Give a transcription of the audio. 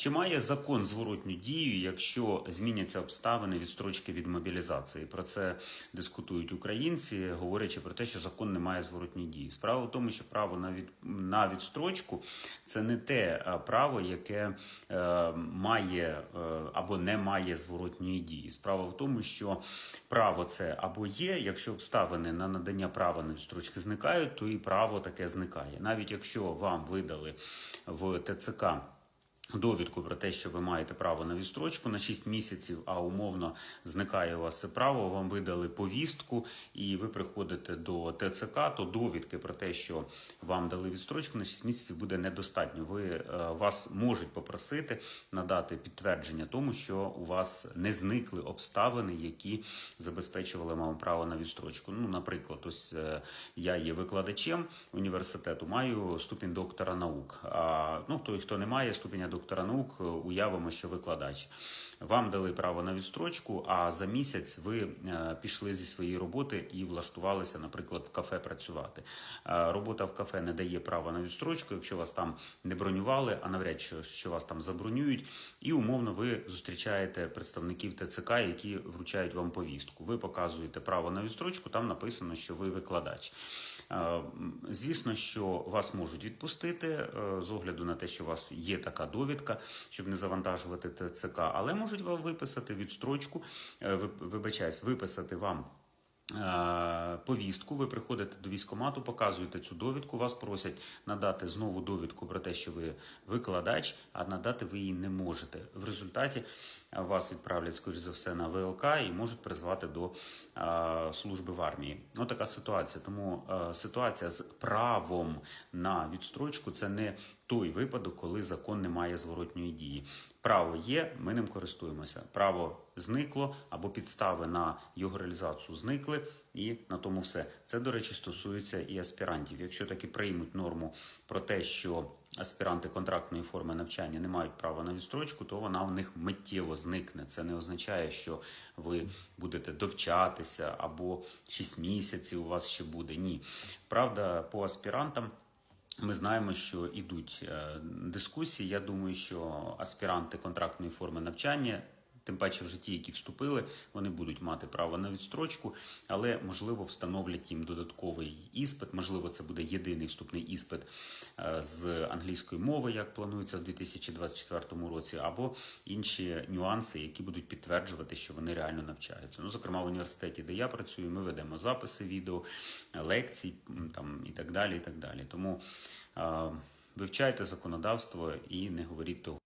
Чи має закон зворотню дію, якщо зміняться обставини відстрочки від мобілізації? Про це дискутують українці, говорячи про те, що закон не має зворотньої дії. Справа в тому, що право на від на відстрочку це не те е, право, яке е, має е, або не має зворотньої дії. Справа в тому, що право це або є, якщо обставини на надання права на відстрочки зникають, то і право таке зникає. Навіть якщо вам видали в ТЦК. Довідку про те, що ви маєте право на відстрочку на 6 місяців, а умовно зникає у вас право. Вам видали повістку, і ви приходите до ТЦК, то довідки про те, що вам дали відстрочку на 6 місяців, буде недостатньо. Ви е, вас можуть попросити надати підтвердження тому, що у вас не зникли обставини, які забезпечували вам право на відстрочку. Ну, наприклад, ось е, я є викладачем університету, маю ступінь доктора наук. А ну той, хто не має ступеня доктора наук, е, уявимо, що викладач. Вам дали право на відстрочку, а за місяць ви е, пішли зі своєї роботи і влаштувалися, наприклад, в кафе працювати. Е, Робота в кафе не дає права на відстрочку, якщо вас там не бронювали, а навряд чи що вас там забронюють. І умовно ви зустрічаєте представників ТЦК, які вручають вам повістку. Ви показуєте право на відстрочку, там написано, що ви викладач. Е, Звісно, що вас можуть відпустити е, з огляду на те, що у вас є така довідка, щоб не завантажувати ТЦК, але можуть вам виписати відстрочку, е, ви- вибачаюсь, виписати вам. Повістку, ви приходите до військкомату, показуєте цю довідку, вас просять надати знову довідку про те, що ви викладач, а надати ви її не можете. В результаті вас відправлять, скоріш за все, на ВЛК і можуть призвати до служби в армії. Ось така ситуація. Тому ситуація з правом на відстрочку це не той випадок, коли закон не має зворотньої дії. Право є, ми ним користуємося. Право зникло або підстави на його реалізацію зникли, і на тому все. Це, до речі, стосується і аспірантів. Якщо таки приймуть норму про те, що аспіранти контрактної форми навчання не мають права на відстрочку, то вона в них миттєво зникне. Це не означає, що ви будете довчатися або 6 місяців у вас ще буде. Ні. Правда, по аспірантам. Ми знаємо, що йдуть е, дискусії. Я думаю, що аспіранти контрактної форми навчання, тим паче вже ті, які вступили, вони будуть мати право на відстрочку, але можливо встановлять їм додатковий іспит. Можливо, це буде єдиний вступний іспит е, з англійської мови, як планується в 2024 році, або інші нюанси, які будуть підтверджувати, що вони реально навчаються. Ну, зокрема, в університеті, де я працюю, ми ведемо записи відео, лекцій там і так далі. І так далі. Тому е, вивчайте законодавство і не говоріть того.